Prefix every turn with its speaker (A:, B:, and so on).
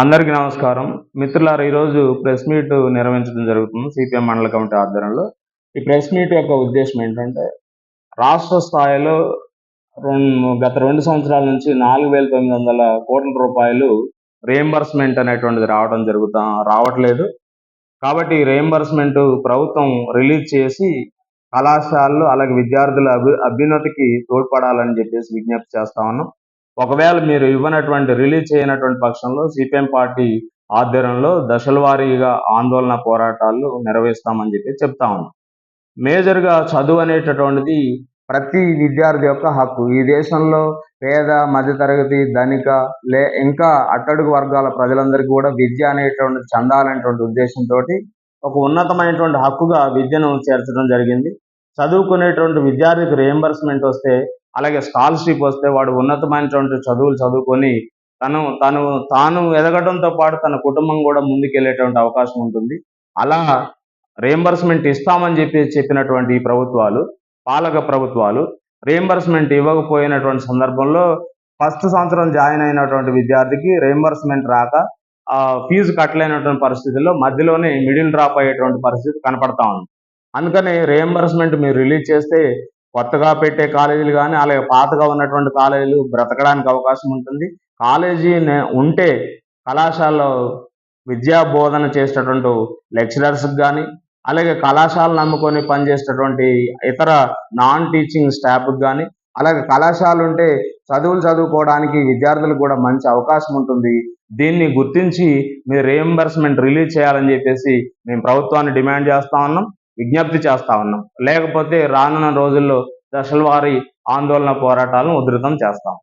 A: అందరికీ నమస్కారం. మిత్రులారా ఈరోజు ప్రెస్ మీట్ నిర్వహించడం జరుగుతుంది సిపిఎం మండల కమిటీ ఆధ్వర్యంలో. ఈ ప్రెస్ మీట్ యొక్క ఉద్దేశం ఏంటంటే రాష్ట్ర స్థాయిలో రెండు గత రెండు సంవత్సరాల నుంచి నాలుగు వేల తొమ్మిది వందల కోట్ల రూపాయలు రియంబర్స్మెంట్ అనేటువంటిది రావడం జరుగుతా రావట్లేదు. కాబట్టి ఈ రియంబర్స్మెంట్ ప్రభుత్వం రిలీజ్ చేసి కళాశాలలు అలాగే విద్యార్థుల అభి అభ్యున్నతికి తోడ్పడాలని చెప్పేసి విజ్ఞప్తి చేస్తా ఉన్నాం. ఒకవేళ మీరు ఇవ్వనటువంటి రిలీజ్ చేయనటువంటి పక్షంలో సిపిఎం పార్టీ ఆధ్వర్యంలో దశల వారీగా ఆందోళన పోరాటాలు నిర్వహిస్తామని చెప్పి చెప్తా ఉన్నాం. మేజర్గా చదువు అనేటటువంటిది ప్రతి విద్యార్థి యొక్క హక్కు. ఈ దేశంలో పేద మధ్యతరగతి ధనిక లే ఇంకా అట్టడుగు వర్గాల ప్రజలందరికీ కూడా విద్య అనేటువంటి చెందాలనేటువంటి ఉద్దేశంతో ఒక ఉన్నతమైనటువంటి హక్కుగా విద్యను చేర్చడం జరిగింది. చదువుకునేటువంటి విద్యార్థికి రియంబర్స్మెంట్ వస్తే అలాగే స్కాలర్షిప్ వస్తే వాడు ఉన్నతమైనటువంటి చదువులు చదువుకొని తను తను తాను ఎదగడంతో పాటు తన కుటుంబం కూడా ముందుకెళ్ళేటువంటి అవకాశం ఉంటుంది. అలా రియంబర్స్మెంట్ ఇస్తామని చెప్పి చెప్పినటువంటి ఈ ప్రభుత్వాలు పాలక ప్రభుత్వాలు రియంబర్స్మెంట్ ఇవ్వకపోయినటువంటి సందర్భంలో ఫస్ట్ సంవత్సరం జాయిన్ అయినటువంటి విద్యార్థికి రియంబర్స్మెంట్ రాక ఫీజు కట్టలేనటువంటి పరిస్థితుల్లో మధ్యలోనే మిడిల్ డ్రాప్ అయ్యేటువంటి పరిస్థితి కనపడతా ఉంది. అందుకని రియంబర్స్మెంట్ మీరు రిలీజ్ చేస్తే కొత్తగా పెట్టే కాలేజీలు కానీ అలాగే పాతగా ఉన్నటువంటి కాలేజీలు బ్రతకడానికి అవకాశం ఉంటుంది. కాలేజీ ఉంటే కళాశాలలో విద్యా బోధన చేసేటటువంటి లెక్చరర్స్కి కానీ అలాగే కళాశాలను నమ్ముకొని పనిచేసేటటువంటి ఇతర నాన్ టీచింగ్ స్టాఫ్కి కానీ అలాగే కళాశాల ఉంటే చదువులు చదువుకోవడానికి విద్యార్థులకు కూడా మంచి అవకాశం ఉంటుంది. దీన్ని గుర్తించి మీరు రియంబర్స్మెంట్ రిలీజ్ చేయాలని చెప్పేసి మేము ప్రభుత్వాన్ని డిమాండ్ చేస్తా ఉన్నాం. విజ్ఞప్తి చేస్తా ఉన్నాం. లేకపోతే రానున్న రోజుల్లో దశల వారీ ఆందోళన పోరాటాలను ఉధృతం చేస్తాం